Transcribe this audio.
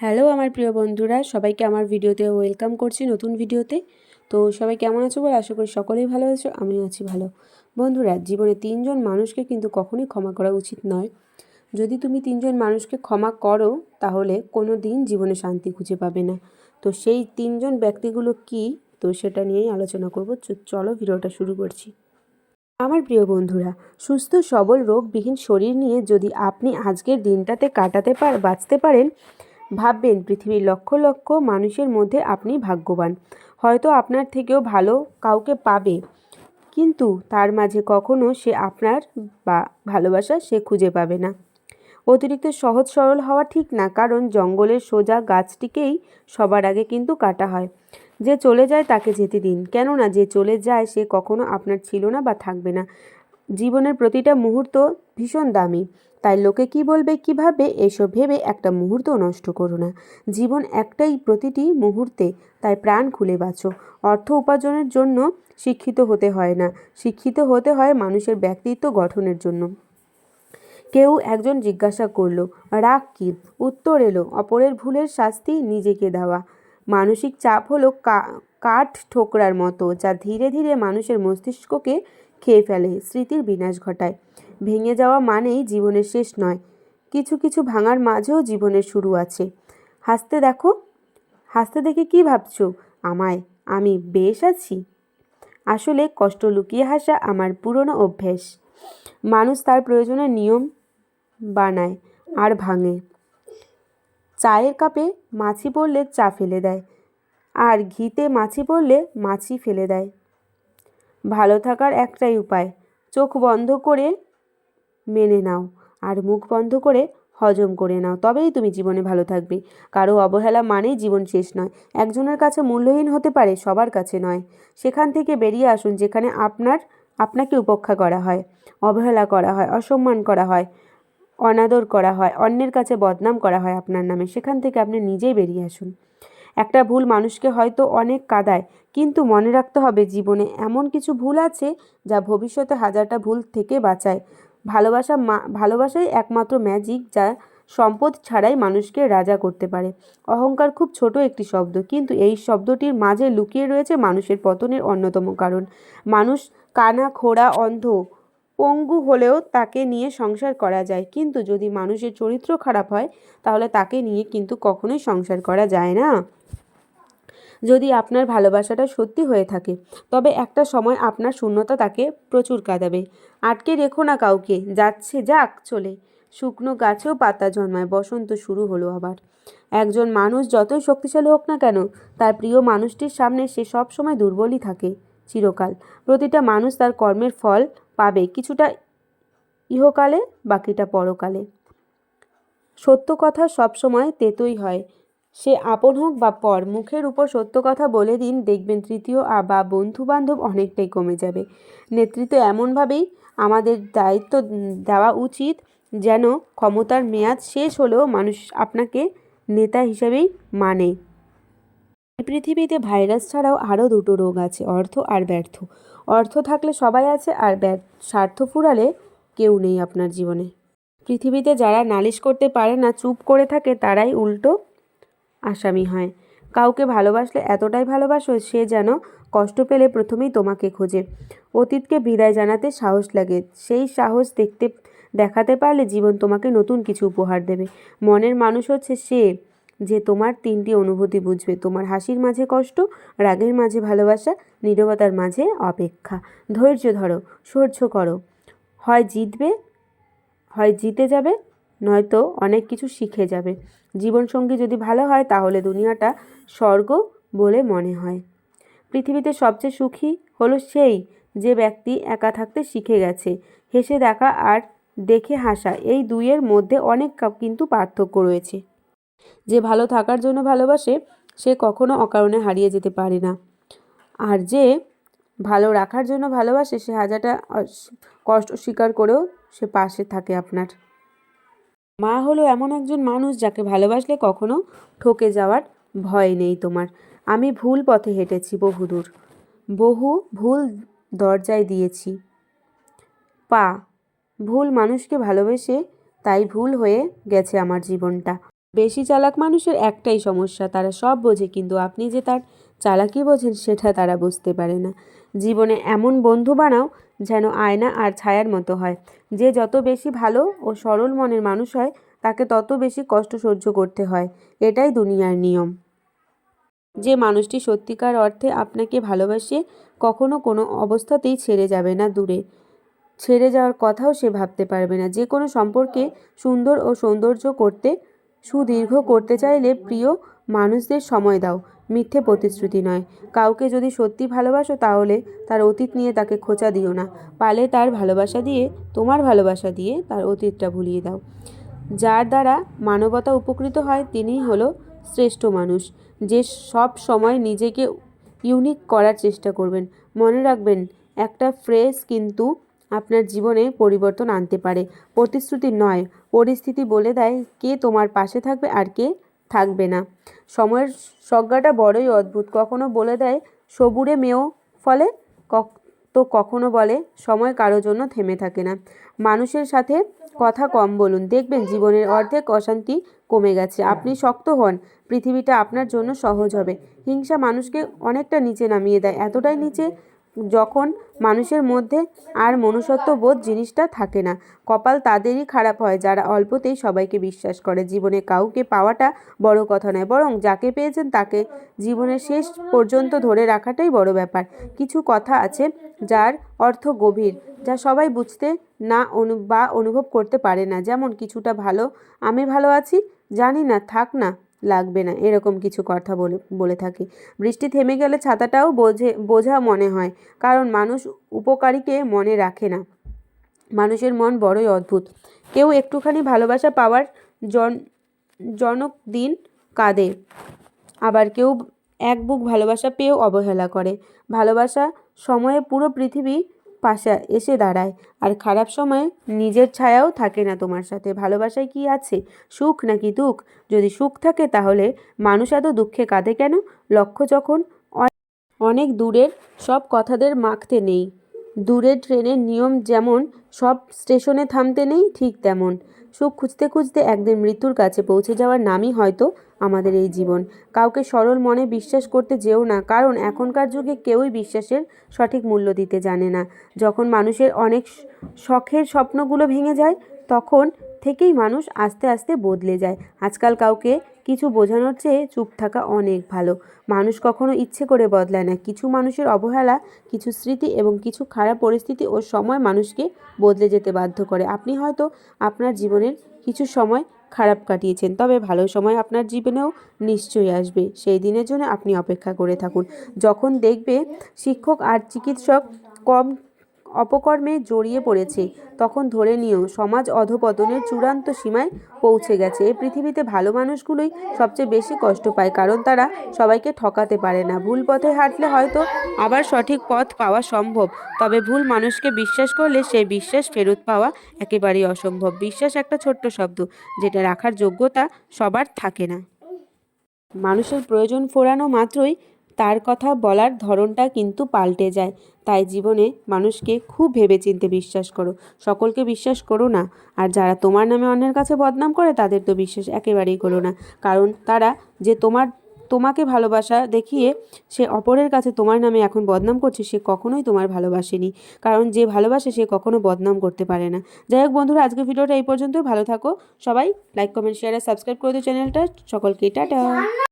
Hello আমার প্রিয় বন্ধুরা, সবাইকে আমার ভিডিওতে ওয়েলকাম করছি নতুন ভিডিওতে। তো সবাই কেমন আছো বলে আশা করি সকলেই ভালো আছো, আমিও আছি ভালো। বন্ধুরা, জীবনে তিনজন মানুষকে কিন্তু কখনোই ক্ষমা করা উচিত নয়। যদি তুমি তিনজন মানুষকে ক্ষমা করো, তাহলে কোনো দিন জীবনে শান্তি খুঁজে পাবে না। তো সেই তিনজন ব্যক্তিগুলো কি? তো সেটা নিয়েই আলোচনা করব। চলো ভিডিওটা শুরু করছি। আমার প্রিয় বন্ধুরা, সুস্থ, সবল, রোগবিহীন শরীর নিয়ে যদি আপনি আজকের দিনটাতে কাটাতে পার, বাঁচতে পারেন ভাববেন, পৃথিবীর লক্ষ লক্ষ মানুষের মধ্যে আপনি ভাগ্যবান। হয়তো আপনার থেকেও ভালো কাউকে পাবে, কিন্তু তার মাঝে কখনো সে আপনার বা ভালোবাসা সে খুঁজে পাবে না। অতিরিক্ত সহজ সরল হওয়া ঠিক না, কারণ জঙ্গলের সোজা গাছটিকেই সবার আগে কিন্তু কাটা হয়। যে চলে যায় তাকে যেতে দিন, কেননা যে চলে যায় সে কখনো আপনার ছিল না বা থাকবে না। জীবনের প্রতিটা মুহূর্ত ভীষণ দামি। তাই লোকে কি বলবে কীভাবে এসব ভেবে একটা মুহূর্ত নষ্ট করো না। জীবন একটাই প্রতিটি মুহূর্তে, তাই প্রাণ খুলে বাঁচো। অর্থ উপার্জনের জন্য শিক্ষিত হতে হয় না। শিক্ষিত হতে হয় মানুষের ব্যক্তিত্ব গঠনের জন্য। কেউ একজন জিজ্ঞাসা করল, রাগ কি? উত্তর এলো, অপরের ভুলের শাস্তি নিজেকে দেওয়া। মানসিক চাপ হলো কাঠ ঠোকরার মতো, যা ধীরে ধীরে মানুষের মস্তিষ্ককে খেয়ে ফেলে, স্মৃতির বিনাশ ঘটায়। ভেঙে যাওয়া মানেই জীবনের শেষ নয়। কিছু কিছু ভাঙার মাঝেও জীবনের শুরু আছে। হাসতে দেখো, হাসতে দেখে কি ভাবছ? আমায়, আমি বেশ আছি। আসলে কষ্ট লুকিয়ে হাসা আমার পুরনো অভ্যেস। মানুষ তার প্রয়োজনে নিয়ম বানায় আর ভাঙে। চায়ের কাপে মাছি পড়লে চা ফেলে দেয়, আর ঘিতে মাছি পড়লে মাছি ফেলে দেয়। ভালো থাকার একটাই উপায়। চোখ বন্ধ করে মেনে নাও আর মুখ বন্ধ করে হজম করে নাও। তবেই তুমি জীবনে ভালো থাকবে। কারও অবহেলা মানেই জীবন শেষ নয়। একজনের কাছে মূল্যহীন হতে পারে, সবার কাছে নয়। সেখান থেকে বেরিয়ে আসুন যেখানে আপনার, আপনাকে উপেক্ষা করা হয়। অবহেলা করা হয়, অসম্মান করা হয়, অনাদর করা হয়, অন্যের কাছে বদনাম করা হয় আপনার নামে। সেখান থেকে আপনি নিজেই বেরিয়ে আসুন। একটা ভুল মানুষকে হয়তো অনেক কাদায়, কিন্তু মনে রাখতে হবে জীবনে এমন কিছু ভুল আছে যা ভবিষ্যতে হাজারটা ভুল থেকে বাঁচায়। ভালোবাসা মা, ভালোবাসাই একমাত্র ম্যাজিক যা সম্পদ ছাড়াই মানুষকে রাজা করতে পারে। অহংকার খুব ছোট একটি শব্দ, কিন্তু এই শব্দটির মাঝে লুকিয়ে রয়েছে মানুষের পতনের অন্যতম কারণ। মানুষ কানা, খোড়া, অন্ধ, পঙ্গু হলেও তাকে নিয়ে সংসার করা যায়, কিন্তু যদি মানুষের চরিত্র খারাপ হয়, তাহলে তাকে নিয়ে কিন্তু কখনোই সংসার করা যায় না। যদি আপনার ভালোবাসাটা সত্যি হয়ে থাকে, তবে একটা সময় আপনার শূন্যতা তাকে প্রচুর কাঁদাবে। আটকে রেখো না কাউকে, যাচ্ছে যাক চলে। শুকনো গাছেও পাতা জন্মায়, বসন্ত শুরু হলো আবার। একজন মানুষ যতই শক্তিশালী হোক না কেন, তার প্রিয় মানুষটির সামনে সে সব সময় দুর্বলই থাকে, চিরকাল। প্রতিটা মানুষ তার কর্মের ফল পাবে, কিছুটা ইহকালে, বাকিটা পরকালে। সত্য কথা সবসময় তেতোই হয়। সে আপন হোক বা পর, মুখের উপর সত্য কথা বলে দিন, দেখবেন তৃতীয় বা বন্ধু বান্ধব অনেকটাই কমে যাবে। নেতৃত্ব এমনভাবেই আমাদের দায়িত্ব দেওয়া উচিত যেন ক্ষমতার মেয়াদ শেষ হলেও মানুষ আপনাকে নেতা হিসেবেই মানে। পৃথিবীতে ভাইরাস ছাড়াও আরও দুটো রোগ আছে, অর্থ আর ব্যর্থ। অর্থ থাকলে সবাই আছে আর ব্যর্থ, স্বার্থ ফুরালে কেউ নেই আপনার জীবনে। পৃথিবীতে যারা নালিশ করতে পারে না, চুপ করে থাকে, তারাই উল্টো আসামি হয়। কাউকে ভালোবাসলে এতটাই ভালোবাসো সে যেন কষ্ট পেলে প্রথমেই তোমাকে খোঁজে। অতীতকে বিদায় জানাতে সাহস লাগে। সেই সাহস দেখতে, দেখাতে পারলে জীবন তোমাকে নতুন কিছু উপহার দেবে। মনের মানুষ হচ্ছে সে যে তোমার তিনটি অনুভূতি বুঝবে। তোমার হাসির মাঝে কষ্ট, রাগের মাঝে ভালোবাসা, নীরবতার মাঝে অপেক্ষা। ধৈর্য ধরো, সহ্য করো। হয় জিতবে, হয় জিতে যাবে নয়তো অনেক কিছু শিখে যাবে। জীবনসঙ্গী যদি ভালো হয়, তাহলে দুনিয়াটা স্বর্গ বলে মনে হয়। পৃথিবীতে সবচেয়ে সুখী হলো সেই যে ব্যক্তি একা থাকতে শিখে গেছে। হেসে দেখা আর দেখে হাসা, এই দুইয়ের মধ্যে অনেক কিন্তু পার্থক্য রয়েছে। যে ভালো থাকার জন্য ভালোবাসে, সে কখনো অকারণে হারিয়ে যেতে পারে না। আর যে ভালো রাখার জন্য ভালোবাসে, সে হাজারটা কষ্ট স্বীকার করেও সে পাশে থাকে আপনার। মা হলো এমন একজন মানুষ যাকে ভালোবাসলে কখনো ঠকে যাওয়ার ভয় নেই তোমার। আমি ভুল পথে হেঁটেছি বহুদূর বহু ভুল দরজায় দিয়েছি। পা, ভুল মানুষকে ভালোবেসে তাই ভুল হয়ে গেছে আমার জীবনটা। বেশি চালাক মানুষের একটাই সমস্যা, তারা সব বোঝে, কিন্তু আপনি যে তার চালাকি বোঝেন সেটা তারা বুঝতে পারে না। জীবনে এমন বন্ধু বানাও যেন আয়না আর ছায়ার মতো হয়। যে যত বেশি ভালো ও সরল মনের মানুষ হয়, তাকে তত বেশি কষ্ট সহ্য করতে হয়। এটাই দুনিয়ার নিয়ম। যে মানুষটি সত্যিকার অর্থে আপনাকে ভালোবাসে, কখনো কোনো অবস্থাতেই ছেড়ে যাবে না দূরে। ছেড়ে যাওয়ার কথাও সে ভাবতে পারবে না। যে কোনো সম্পর্কে সুন্দর ও সৌন্দর্য করতে, সুদীর্ঘ করতে চাইলে প্রিয় মানুষদের সময় দাও। মিথ্যে প্রতিশ্রুতি নয়। কাউকে যদি সত্যি ভালোবাসো তাহলে তার অতীত নিয়ে তাকে খোঁচা দিও না। পালে তার ভালোবাসা দিয়ে, তোমার ভালোবাসা দিয়ে তার অতীতটা ভুলিয়ে দাও। যার দ্বারা মানবতা উপকৃত হয়, তিনিই হলো শ্রেষ্ঠ মানুষ। যে সব সময় নিজেকে ইউনিক করার চেষ্টা করবেন। মনে রাখবেন, একটা ফ্রেশ কিন্তু আপনার জীবনে পরিবর্তন আনতে পারে। প্রতিশ্রুতি নয়, পরিস্থিতি বলে দেয় কে তোমার পাশে থাকবে আর কে থাকবে না। সময়ের সংজ্ঞাটা বড়ই অদ্ভুত। কখনো বলে দেয়, সবুরে মেয়েও ফলে? তো কখনো বলে, সময় কারোর জন্য থেমে থাকে না। মানুষের সাথে কথা কম বলুন। দেখবেন জীবনের অর্ধেক অশান্তি কমে গেছে। আপনি শক্ত হন, পৃথিবীটা আপনার জন্য সহজ হবে। হিংসা মানুষকে অনেকটা নিচে নামিয়ে দেয়। এতটাই নিচে যখন মানুষের মধ্যে আর মনুষ্যত্ব বোধ জিনিসটা থাকে না, কপাল তাদেরই খারাপ হয় যারা অল্পতেই সবাইকে বিশ্বাস করে। জীবনে কাউকে পাওয়াটা বড় কথা নয়, বরং যাকে পেয়েছেন তাকে জীবনের শেষ পর্যন্ত ধরে রাখাটাই বড় ব্যাপার। কিছু কথা আছে যার অর্থ গভীর, যা সবাই বুঝতে না অনু, বা অনুভব করতে পারে না। যেমন, কিছুটা ভালো, আমি ভালো আছি, জানি না, থাক না। লাগবে না, এরকম কিছু কথা বলে বলে থাকি। বৃষ্টি থেমে গেলে ছাতাটাও বোঝে, বোঝা মনে হয়, কারণ মানুষ উপকারীকে মনে রাখে না। মানুষের মন বড়ই অদ্ভুত। কেউ একটুখানি ভালোবাসা পাওয়ার জন, জনক দিন কাঁদে, আবার কেউ এক বুক ভালোবাসা পেয়েও অবহেলা করে। ভালোবাসা সময়ে পুরো পৃথিবী পাশে এসে দাঁড়ায়। আর খারাপ সময়ে নিজের ছায়াও থাকে না তোমার সাথে। ভালোবাসায় কি আছে? সুখ নাকি দুঃখ? যদি সুখ থাকে তাহলে মানুষ এত দুঃখে কাঁধে কেন? লক্ষ্য যখন অনেক দূরের সব কথাদের মাখতে নেই। দূরের ট্রেনের নিয়ম যেমন সব স্টেশনে থামতে নেই, ঠিক তেমন। সুখ খুঁজতে খুঁজতে একদিন মৃত্যুর কাছে পৌঁছে যাওয়ার নামই হয়তো আমাদের এই জীবন। কাউকে সরল মনে বিশ্বাস করতে যেও না, কারণ এখনকার যুগে কেউই বিশ্বাসের সঠিক মূল্য দিতে জানে না। যখন মানুষের অনেক শখের স্বপ্নগুলো ভেঙে যায়, তখন থেকেই মানুষ আস্তে আস্তে বদলে যায়। আজকাল কাউকে কিছু বোঝানোর চেয়ে চুপ থাকা অনেক ভালো। মানুষ কখনো ইচ্ছে করে বদলায় না। কিছু মানুষের অবহেলা, কিছু স্মৃতি এবং কিছু খারাপ পরিস্থিতি ও সময় মানুষকে বদলে যেতে বাধ্য করে। আপনি হয়তো আপনার জীবনের কিছু সময় খারাপ কাটিয়েছেন, তবে ভালো সময় আপনার জীবনেও নিশ্চয়ই আসবে। সেই দিনের জন্য আপনি অপেক্ষা করে থাকুন। যখন দেখবে শিক্ষক আর চিকিৎসক কম অপকর্মে জড়িয়ে পড়েছে। তখন ধরে নিও, সমাজ অধপতনের চূড়ান্ত সীমায় পৌঁছে গেছে। এই পৃথিবীতে ভালো মানুষগুলোই সবচেয়ে বেশি কষ্ট পায়, কারণ তারা সবাইকে ঠকাতে পারে না। ভুল পথে হাঁটলে হয়তো আবার সঠিক পথ পাওয়া সম্ভব, তবে ভুল মানুষকে বিশ্বাস করলে সেই বিশ্বাস ফেরত পাওয়া একেবারেই অসম্ভব। বিশ্বাস একটা ছোট্ট শব্দ, যেটা রাখার যোগ্যতা সবার থাকে না। মানুষের প্রয়োজন ফোরানো মাত্রই তার কথা বলার ধরনটা কিন্তু পাল্টে যায়। তাই জীবনে মানুষকে খুব ভেবেচিন্তে বিশ্বাস করো। সকলকে বিশ্বাস করো না। আর যারা তোমার নামে অন্যের কাছে বদনাম করে, তাদের তো বিশ্বাস একেবারেই করো না। কারণ তারা যে তোমার, তোমাকে ভালোবাসা দেখিয়ে সে অপরের কাছে তোমার নামে এখন বদনাম করছে, সে কখনোই তোমার ভালোবাসেনি। কারণ যে ভালোবাসে, সে কখনো বদনাম করতে পারে না। যাই হোক বন্ধুরা, আজকের ভিডিওটা এই পর্যন্তই। ভালো থাকো সবাই। লাইক কমেন্ট শেয়ার আর সাবস্ক্রাইব করে দিও চ্যানেলটা। সকলকে টাটা।